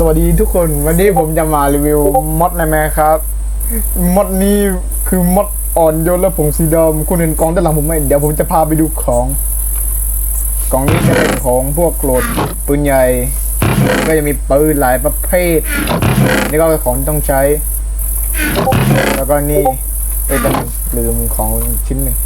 สวัสดีทุกคนวันนี้ผมจะมารีวิวมอดในแมครับมอดนี้คือมอดอ่อนโยนและผงสีดำคุณเห็นกล่องด้านหลังผมไหมเดี๋ยวผมจะพาไปดูของกล่องนี้จะเป็นของพวกโกรดปืนใหญ่ ก็จะมีปืนหลายประเภทนี่ก็เป็นของที่ต้องใช้ แล้วก็นี่เป็นลืมของชิ้นหนึ่ง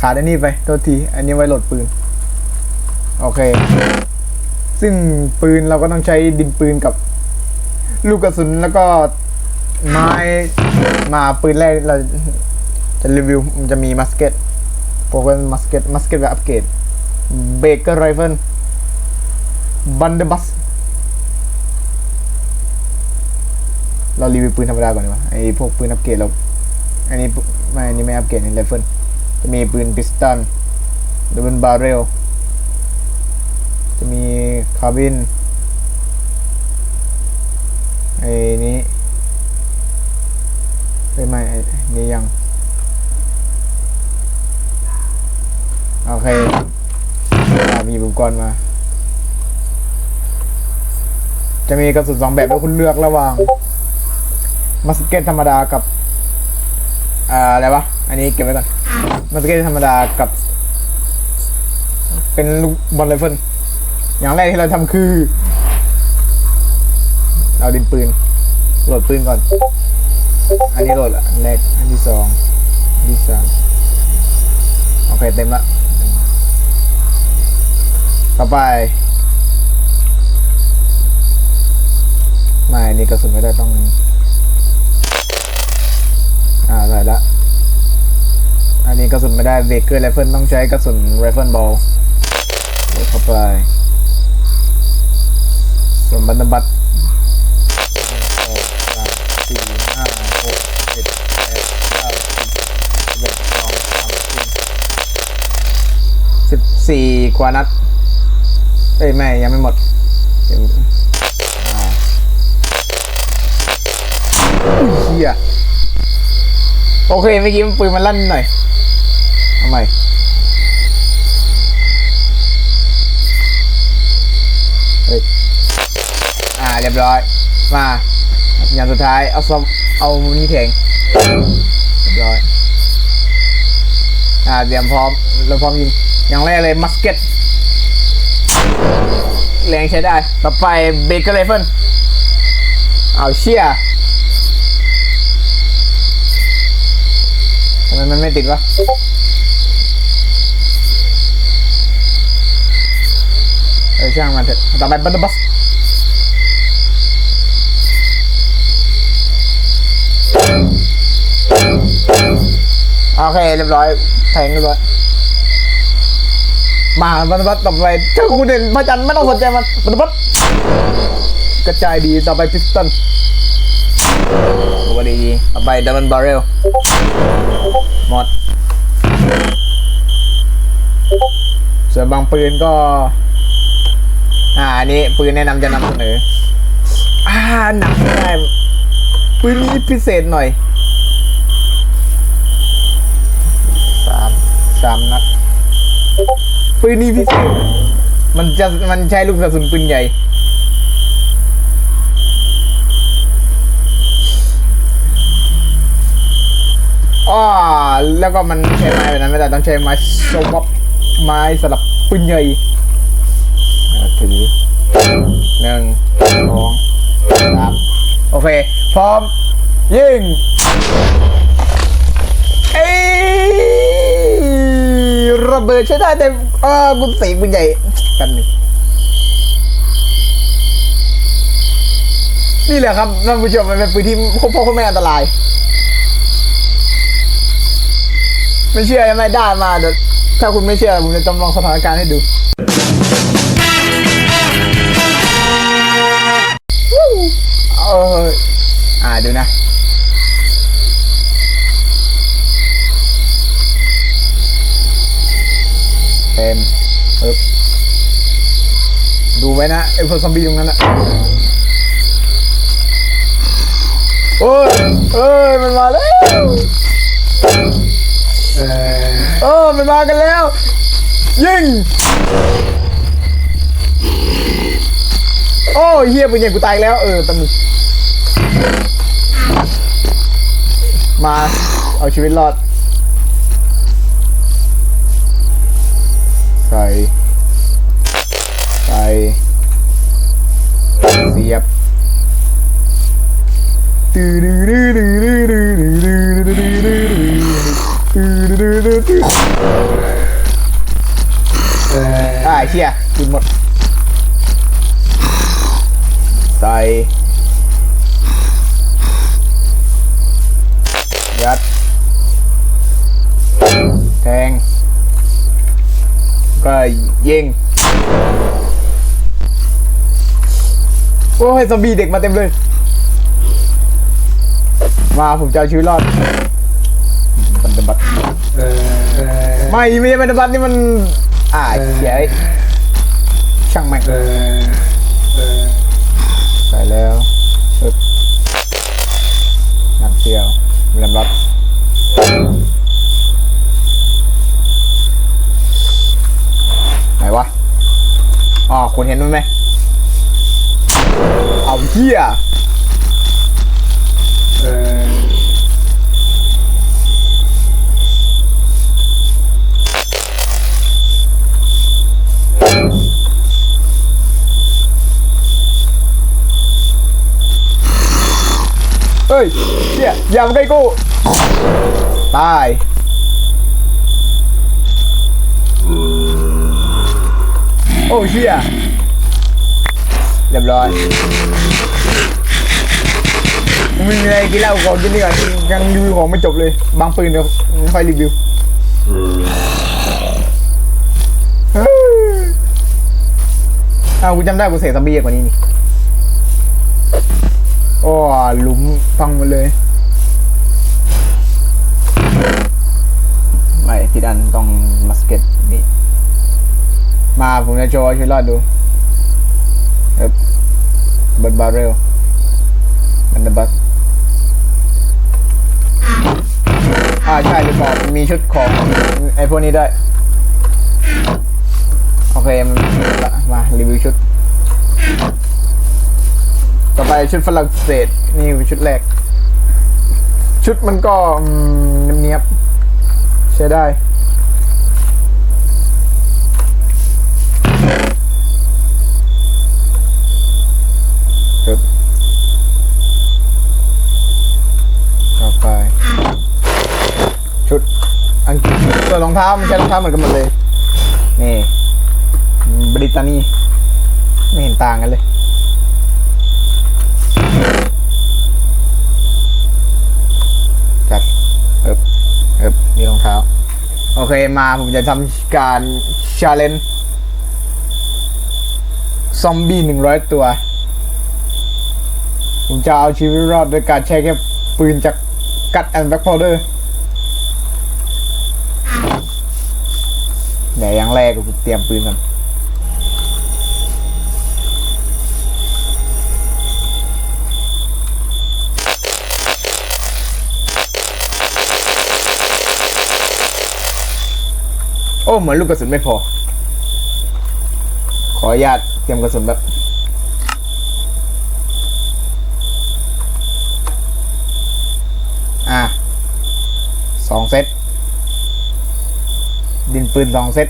ขาดอันนี้ไปโทษที อันนี้ไว้โหลดปืน โอเค ซึ่งปืนเราก็ต้องใช้ดินปืนกับ ลูกกระสุนแล้วก็ไม้มาปืนแรกเราจะรีวิวมันจะมีมัสเก็ตพวกเป็นมัสเก็ตมัสเก็ตแบบอัปเกรดเบเกอร์ไรเฟิลบันเดอร์บัสเรารีวิวปืนธรรมดาก่อนดีกว่าไอ้พวกปืนอัปเกรดเราอันนี้ไม่อันนี้ไม่อัปเกรดนี่ไรเฟิลจะมีปืนพิสตันดับเบิลบาร์เรล จะมีคาร์บินไอ้นี้ไม่ไม่ไอ้นี่ยัง โอเคมีอุปกรณ์มา จะมีกระสุนสองแบบให้คุณเลือกระหว่างมัสเก็ตธรรมดากับอ่าอะไรวะ อันนี้เก็บไว้ก่อน มัสเก็ตธรรมดากับ เป็นลูกบอลไรเฟิล อย่างแรกที่เราทำคือ เอาดินปืน โหลดปืนก่อน อันนี้โหลดอันแรกอันที่สองอันที่สามโอเคเต็มละต่อไปไม่อันนี้กระสุนไม่ได้ต้อง อ่าใส่ละ อันนี้กระสุนไม่ได้เบเกอร์ไรเฟิลต้องใช้กระสุนไรเฟิลบอลเข้าไป ส่วนบันทบัตสองสามสี่ห้าหกเจ็ดแปดเก้าสิบสิบเอ็ดสองสามสี่สิบสี่กว่านัดเอ้ยไม่ยังไม่หมดเดี๋ยวอ่าเฮียโอเคเมื่อกี้มันปืนมันลั่นหน่อยเอาใหม่ เรียบร้อย มาอย่างสุดท้ายเอาซอมเอานี่แทงเรียบร้อยอ่าเตรียมพร้อมเราพร้อมยิงอย่างแรกเลยมัสเก็ตแรงใช้ได้ ต่อไปเบเกอร์ไรเฟิลเอาเชี่ยทำไมมันไม่ติดวะเออช่างมันเถอะต่อไปบันทึบัส โอเคเรียบร้อยแทงเรียบร้อยมาบันทึบัสต่อไปเจ้าคุณเด่นพระจันทร์ไม่ต้องสนใจมันบันทึบัสกระจายดีต่อไปพิสตันตัวดีต่อไปดับเบิลบาร์เรลหมดส่วนบางปืนก็ อ่าอันนี้ปืนแนะนำจะนำเสนออ่าหนักได้ ปืนนี้พิเศษหน่อยสามสามนัดปืนนี้พิเศษ มันจะมันใช้ลูกกระสุนปืนใหญ่อ้อแล้วก็มันใช้ไม้แบบนั้นไม่ได้ต้องใช้ไม้โซมอบไม้สำหรับปืนใหญ่อ่าถือหนึ่งสองสามโอเค พร้อม ยิงเอ้ระเบิดใช้ได้แต่เออกุญสีปืนใหญ่กันนึ่นี่แหละครับท่านผู้ชมมันเป็นปืนที่พ่อพ่อแม่อันตราย ไม่เชื่อยังไม่ได้มาเดี๋ยวถ้าคุณไม่เชื่อผมจะจำลองสถานการณ์ให้ดู ว้นะไอ้พวซอมบี้ตรงนั้นอะโอ้ยเอ้ย มันมาแล้วเออมันมากันแล้ว ยิง โอ้เฮียเป็นไงกูตายแล้ว เออตำหนิมา เอาชีวิตรอดใส่ ดื้อดื้อดื้ออ่าเชี่ยกินหมด ใส่ ยัด แทง ก็ยิง โอ้ยซอมบี้เด็กมาเต็มเลย มาผมจะเอาชีวิตรอดบันดบัตไม่ไม่ใช่บันดบัตนี่มัน อ่าเขียช่างแม่งใส่แล้วปึ๊บน้ำเชียวบันดบัตไหนวะอ๋อคุณเห็นมันไหม เอาเหี้ยเฮ้ยเหี้ยอย่ามาใกล้กูตายโอ้เชี่ยเรียบร้อย มึงมีอะไรกินเหล้าก่อนกินดีกว่ายังรีวิวของไม่จบเลย บางปืนเดี๋ยวค่อยรีวิวเอ้าวกูจำได้กูเสกซอมบี้เยอะกว่านี้นี่โอ้หลุมฟังหมาเลย ไม่พี่ดันต้องมาสเก็ตนี่ มาผมจะโชว์ให้ช่วยรอดดูเอ๊บบนบาร์เรลมันเดบัส มีชุดของไอพวกนี้ด้วย โอเคมันละมารีวิวชุด ต่อไปชุดฝรั่งเศสนี่เป็นชุดแรก ชุดมันก็เนียบใช้ได้ ส่วนรองเท้ามันใช้รองเท้าเหมือนกันหมดเลย นี่บริตานีไม่เห็นต่างกันเลย จัดเอบเอบนี่รองเท้า โอเคมาผมจะทำการชาเลนซอมบี้หนึ่งร้อยตัว ผมจะเอาชีวิตรอดโดยการใช้แค่ปืนจากกัดแอนด์แบ็คพาวเดอร์ เดี๋ยวอย่างแรกกูเตรียมปืนก่อนโอ้เหมือนลูกกระสุนไม่พอ ขออนุญาตเตรียมกระสุนแบบอะสองเซต ดินปืนสองเซต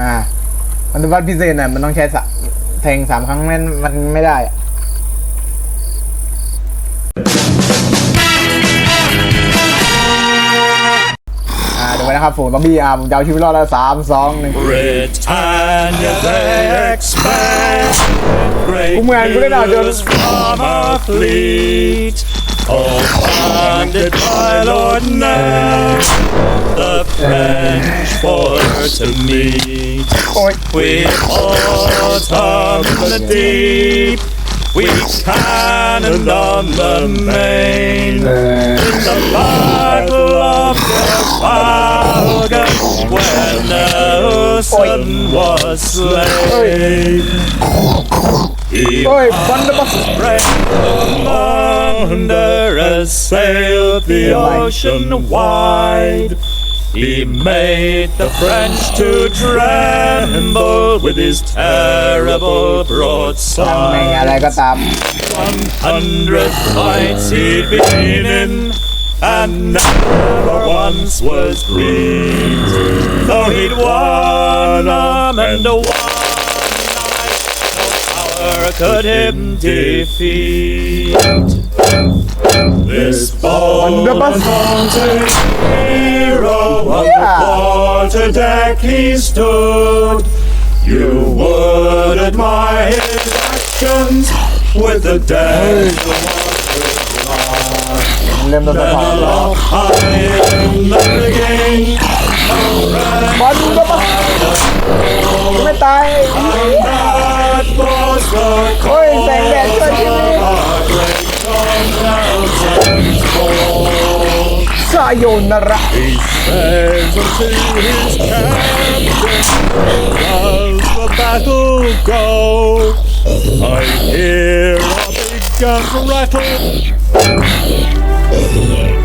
อ่ามันวัดพิเศษน่ะมันต้องใช้แทงสามครั้งมันมันไม่ได้อะ นะครับผมต้องบี้อะผมจะเอาชีวิตรอดแล้วสามสองหนึ่ง Britannia they expect great Kom maar, ik wil nou doen. news from our fleet. All funded by Lord Ness, the French force to meet. โอ้ย With autumn the deep, We stand on the main in the battle of Trafalgar, where no son was slain. Oi, Thunderbuster! Wanderer sailed the ocean wide. He made the French to tremble with his terrible ช่างแม่ง broadside. อะไรก็ตาม One hundred fights he'd been in, and never once was beat. Though he'd won 'em and won night, no power could him defeat. This bold and vaunted hero on the Yeah. quarterdeck he stood. You would admire his actions with the dead เริ่มต้นสะพาน aloft high in the rigging. บอลก็มาไม่ตาย That was the โอ้ยแสงแดดช่วยชีวิต heartbreak of mountains fall. สายโยนระ He says unto his captain, Does the battle go? I hear a big gun rattle.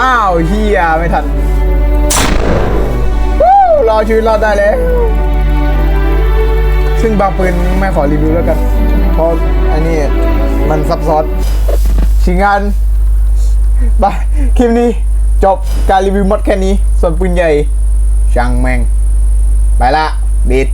อ้าวเฮียไม่ทันวู้รอชีวิตรอดได้แล้วซึ่งบางปืนไม่ขอรีวิวแล้วกัน เพราะอันนี้มันซับซ้อน ชิงงานไปคลิปนี้จบการรีวิวมดแค่นี้ ส่วนปืนใหญ่ช่างแม่ง ไปละบิด